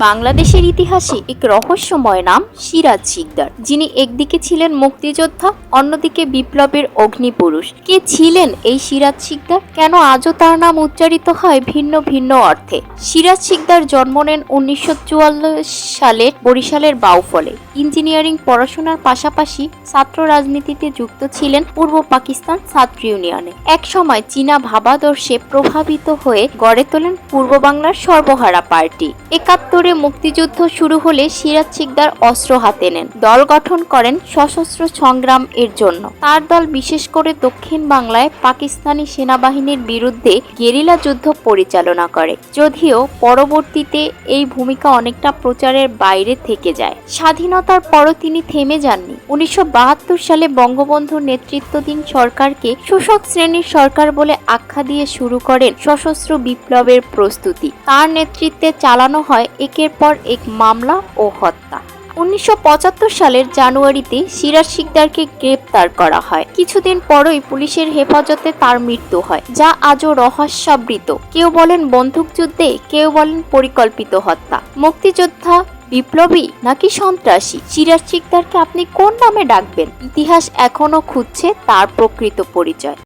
বাংলাদেশের ইতিহাসে এক রহস্যময় নাম সিরাজ শিকদার, যিনি একদিকে ছিলেন মুক্তিযোদ্ধা, অন্যদিকে বিপ্লবের অগ্নিপুরুষ। কে ছিলেন এই সিরাজ শিকদার? কেন আজও তার নাম উচ্চারিত হয় ভিন্ন ভিন্ন অর্থে? সিরাজ শিকদার জন্ম নেন উনিশশো সালে বরিশালের বাউফলে। ইঞ্জিনিয়ারিং পড়াশোনার পাশাপাশি ছাত্র রাজনীতিতে যুক্ত ছিলেন পূর্ব পাকিস্তান ছাত্র ইউনিয়নে। এক সময় চীনা ভাবাদর্শে প্রভাবিত হয়ে গড়ে তোলেন পূর্ব বাংলার সর্বহারা পার্টি। একাত্তরে মুক্তিযুদ্ধ শুরু হলে সিরাজ শিকদার অস্ত্র হাতে নেন। দল গঠন করেন সশস্ত্র সংগ্রাম এর জন্য। তার দল বিশেষ করে দক্ষিণ বাংলায় পাকিস্তানি সেনাবাহিনীর বিরুদ্ধে গেরিলা যুদ্ধ পরিচালনা করে। যদিও পরবর্তীতে এই ভূমিকা অনেকটা প্রচারের বাইরে থেকে যায়। স্বাধীনতার পরও তিনি থেমে যাননি। উনিশশো বাহাত্তর সালে বঙ্গবন্ধুর নেতৃত্বাধীন সরকারকে শোষক শ্রেণির সরকার বলে আখ্যা দিয়ে শুরু করেন সশস্ত্র বিপ্লবের প্রস্তুতি। তার নেতৃত্বে চালানো হয় একের পর এক মামলা ও হত্যা। উনিশশো পঁচাত্তর সালের জানুয়ারিতে সিরাজ শিকদারকে গ্রেপ্তার করা হয়। কিছুদিন পরই পুলিশের হেফাজতে তার মৃত্যু হয়, যা আজও রহস্যাবৃত। কেউ বলেন বন্দুকযুদ্ধে কেউ বলেন পরিকল্পিত হত্যা। মুক্তিযোদ্ধা বিপ্লবী নাকি সন্ত্রাসী? সিরাজ শিকদারকে আপনি কোন নামে ডাকবেন? ইতিহাস এখনও খুঁজছে তার প্রকৃত পরিচয়।